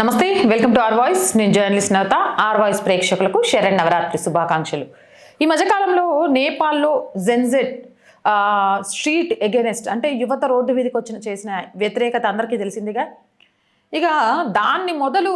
నమస్తే welcome to R voice. నేను journalist Navata. R voice ప్రేక్షకులకు శరణ్ నవరాత్రి శుభాకాంక్షలు. ఈ మధ్యకాలంలో నేపాల్లో జెన్జెట్ స్ట్రీట్ ఎగెనెస్ట్ అంటే యువత రోడ్డు మీదకి వచ్చిన చేసిన వ్యతిరేకత అందరికీ తెలిసిందిగా? ఇక దాన్ని మొదలు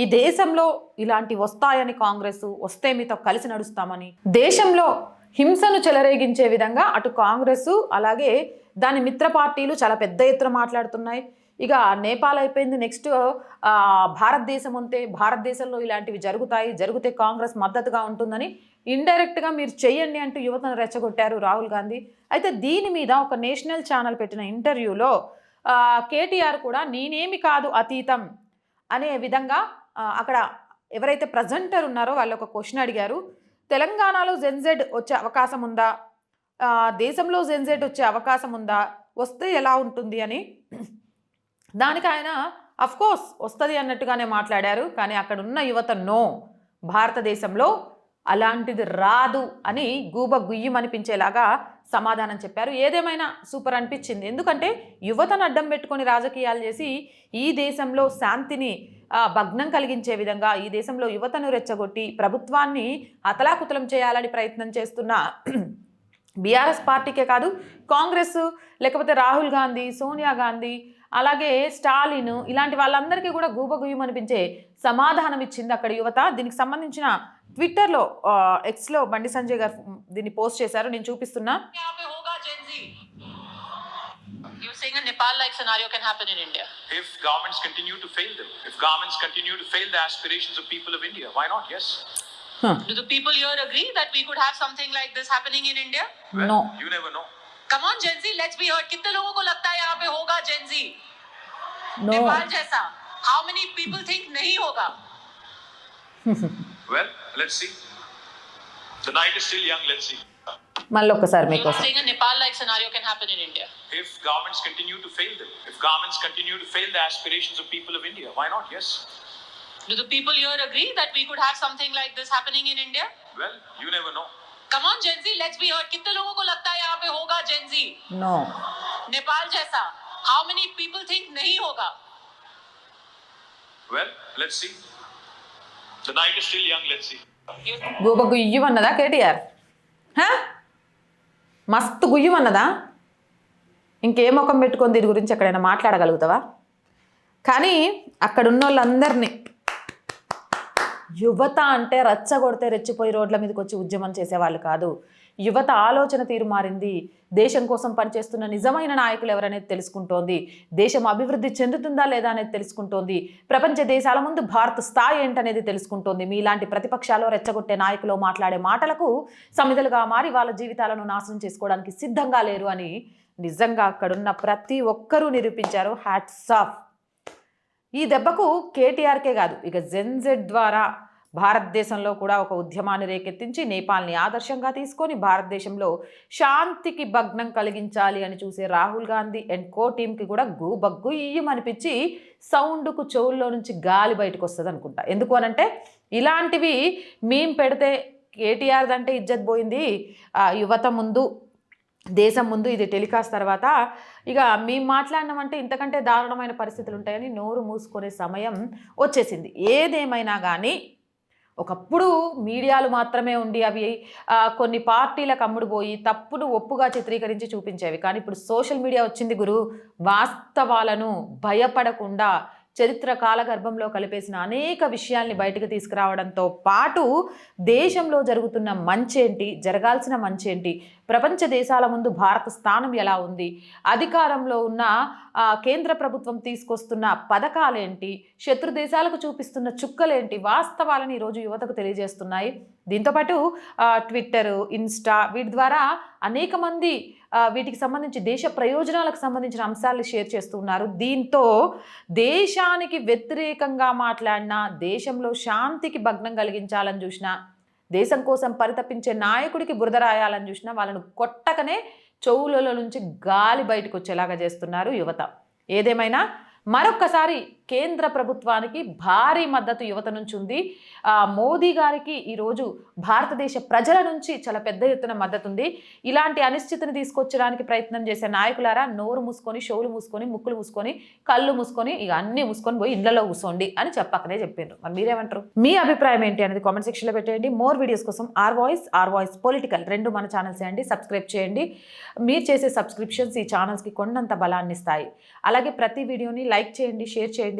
ఈ దేశంలో ఇలాంటి వస్తాయని కాంగ్రెస్ వస్తే మీతో కలిసి నడుస్తామని దేశంలో హింసను చెలరేగించే విధంగా అటు కాంగ్రెస్ అలాగే దాని మిత్ర పార్టీలు చాలా పెద్ద ఎత్తున మాట్లాడుతున్నాయి. ఇక నేపాల్ అయిపోయింది. నెక్స్ట్ భారతదేశం ఉంటే భారతదేశంలో ఇలాంటివి జరుగుతాయి. జరిగితే కాంగ్రెస్ మద్దతుగా ఉంటుందని ఇండైరెక్ట్గా మీరు చెయ్యండి అంటూ యువతను రెచ్చగొట్టారు రాహుల్ గాంధీ. అయితే దీని మీద ఒక నేషనల్ ఛానల్ పెట్టిన ఇంటర్వ్యూలో కేటీఆర్ కూడా నేనేమి కాదు అతీతం అనే విధంగా అక్కడ ఎవరైతే ప్రజెంటర్ ఉన్నారో వాళ్ళు ఒక క్వశ్చన్ అడిగారు. తెలంగాణలో జెన్జెడ్ వచ్చే అవకాశం ఉందా? దేశంలో జెన్జెడ్ వచ్చే అవకాశం ఉందా? వస్తే ఎలా ఉంటుంది అని దానికి ఆయన అఫ్కోర్స్ వస్తుంది అన్నట్టుగానే మాట్లాడారు కానీ అక్కడ ఉన్న యువత నో భారతదేశంలో అలాంటిది రాదు అని గూబ గుయ్యమనిపించేలాగా సమాధానం చెప్పారు. ఏదేమైనా సూపర్ అనిపించింది. ఎందుకంటే యువతను అడ్డం పెట్టుకొని రాజకీయాలు చేసి ఈ దేశంలో శాంతిని భగ్నం కలిగించే విధంగా ఈ దేశంలో యువతను రెచ్చగొట్టి ప్రభుత్వాన్ని అతలాకుతలం చేయాలని ప్రయత్నం చేస్తున్న బీఆర్ఎస్ పార్టీకే కాదు కాంగ్రెస్ లేకపోతే రాహుల్ గాంధీ సోనియా గాంధీ అలాగే స్టాలిన్ ఇలాంటి వాళ్ళందరికీ కూడా గూబగుయ్యం అనిపించే సమాధానం ఇచ్చింది అక్కడ యువత దీనికి సంబంధించిన ట్విట్టర్లో ఎక్స్లో బండి సంజయ్ గారు దీన్ని పోస్ట్ చేశారు నేను చూపిస్తున్నా You're saying a Nepal-like scenario can happen in India. If governments continue to fail them, if governments continue to fail the aspirations of people of India, why not? Yes. Huh. Do the people here agree that we could have something like this happening in India? Well, no. You never know. Come on, Gen Z, let's be heard. कितने लोगों को लगता है यहाँ पे होगा Gen Z? No Nepal जैसा. How many people think नहीं होगा? Well, let's see. The night is still young, let's see. మళ్ళీ ఒక్కసారి You're మీకోసం saying a Nepal-like scenario can happen in India. If governments continue to fail them, if governments continue to fail the aspirations of people of India, why not? Yes. Do the people here agree that we could have something like this happening in India? Well, you never know. Come on, Gen Z, let's be heard. कितने लोगों को लगता है यहाँ पे होगा Gen Z? No Nepal जैसा. How many people think नहीं होगा? Well, let's see. The night is still young, let's see. You're గూబ గుయ్యమన్నదా KTR హా? మస్తు గుయ్యమన్నదా ఇంకే ముఖం పెట్టుకొని దీని గురించి ఎక్కడైనా మాట్లాడగలుగుతావా కానీ అక్కడ ఉన్న వాళ్ళందరినీ యువత అంటే రచ్చగొడితే రెచ్చిపోయి రోడ్ల మీదకి వచ్చి ఉద్యమం చేసేవాళ్ళు కాదు యువత ఆలోచన తీరు మారింది. దేశం కోసం పనిచేస్తున్న నిజమైన నాయకులు ఎవరనేది తెలుసుకుంటోంది. దేశం అభివృద్ధి చెందుతుందా లేదా అనేది తెలుసుకుంటోంది. ప్రపంచ దేశాల ముందు భారత్ స్థాయి ఏంటనేది తెలుసుకుంటోంది. మీలాంటి ప్రతిపక్షాలు రెచ్చగొట్టే నాయకులు మాట్లాడే మాటలకు సమిధలుగా మారి వాళ్ళ జీవితాలను నాశనం చేసుకోవడానికి సిద్ధంగా లేరు అని నిజంగా అక్కడున్న ప్రతి ఒక్కరూ నిరూపించారు హ్యాట్స్ ఆఫ్. ఈ దెబ్బకు కేటీఆర్కే కాదు ఇక జెన్జెడ్ ద్వారా భారతదేశంలో కూడా ఒక ఉద్యమాన్ని రేకెత్తించి నేపాల్ని ఆదర్శంగా తీసుకొని భారతదేశంలో శాంతికి భగ్నం కలిగించాలి అని చూసే రాహుల్ గాంధీ అండ్ కో టీంకి కూడా గుబగ్గు ఇయ్యమనిపించి సౌండ్కు చెవుల్లో నుంచి గాలి బయటకు వస్తుంది అనుకుంటా ఎందుకు అనంటే ఇలాంటివి మేము పెడితే కేటీఆర్ అంటే ఇజ్జత్ పోయింది. ఆ, యువత ముందు దేశం ముందు ఇది టెలికాస్ట్ తర్వాత ఇక మేము మాట్లాడినామంటే ఇంతకంటే దారుణమైన పరిస్థితులు ఉంటాయని నోరు మూసుకునే సమయం వచ్చేసింది. ఏదేమైనా కానీ ఒకప్పుడు మీడియాలు మాత్రమే ఉండి అవి కొన్ని పార్టీలకు అమ్ముడుపోయి తప్పును ఒప్పుగా చిత్రీకరించి చూపించేవి. కానీ ఇప్పుడు సోషల్ మీడియా వచ్చింది గురు వాస్తవాలను భయపడకుండా చరిత్ర కాలగర్భంలో కలిపేసిన అనేక విషయాల్ని బయటకు తీసుకురావడంతో పాటు దేశంలో జరుగుతున్న మంచేంటి జరగాల్సిన మంచేంటి ప్రపంచ దేశాల ముందు భారత స్థానం ఎలా ఉంది అధికారంలో ఉన్న కేంద్ర ప్రభుత్వం తీసుకొస్తున్న పథకాలేంటి శత్రు దేశాలకు చూపిస్తున్న చుక్కలేంటి వాస్తవాలను ఈరోజు యువతకు తెలియజేస్తున్నాయి. దీంతోపాటు ఆ, ట్విట్టర్ ఇన్స్టా వీటి ద్వారా అనేక మంది వీటికి సంబంధించి దేశ ప్రయోజనాలకు సంబంధించిన అంశాలు షేర్ చేస్తున్నారు. దీంతో దేశానికి వ్యతిరేకంగా మాట్లాడినా దేశంలో శాంతికి భగ్నం కలిగించాలని చూసినా దేశం కోసం పరితపించే నాయకుడికి బురద రాయాలని చూసినా వాళ్ళను కొట్టకనే చెవులలో నుంచి గాలి బయటకు వచ్చేలాగా చేస్తున్నారు యువత. ఏదేమైనా మరొక్కసారి కేంద్ర ప్రభుత్వానికి భారీ మద్దతు యువత నుంచి ఉంది మోదీ గారికి ఈరోజు భారతదేశ ప్రజల నుంచి చాలా పెద్ద ఎత్తున మద్దతు ఉంది ఇలాంటి అనిశ్చితిని తీసుకొచ్చడానికి ప్రయత్నం చేసే నాయకులారా నోరు మూసుకొని షోలు మూసుకొని ముక్కులు మూసుకొని కళ్ళు మూసుకొని ఇక అన్ని మూసుకొని పోయి ఇళ్ళలో కూర్చోండి అని చెప్పకనే చెప్పారు మరి మీరేమంటారు? మీ అభిప్రాయం ఏంటి అనేది కామెంట్ సెక్షన్లో పెట్టేయండి. మోర్ వీడియోస్ కోసం R voice R voice political రెండు మన ఛానల్స్ అండి. సబ్స్క్రైబ్ చేయండి. మీరు చేసే సబ్స్క్రిప్షన్స్ ఈ ఛానల్స్కి కొండంత బలాన్ని ఇస్తాయి అలాగే ప్రతి వీడియోని లైక్ చేయండి షేర్ చేయండి.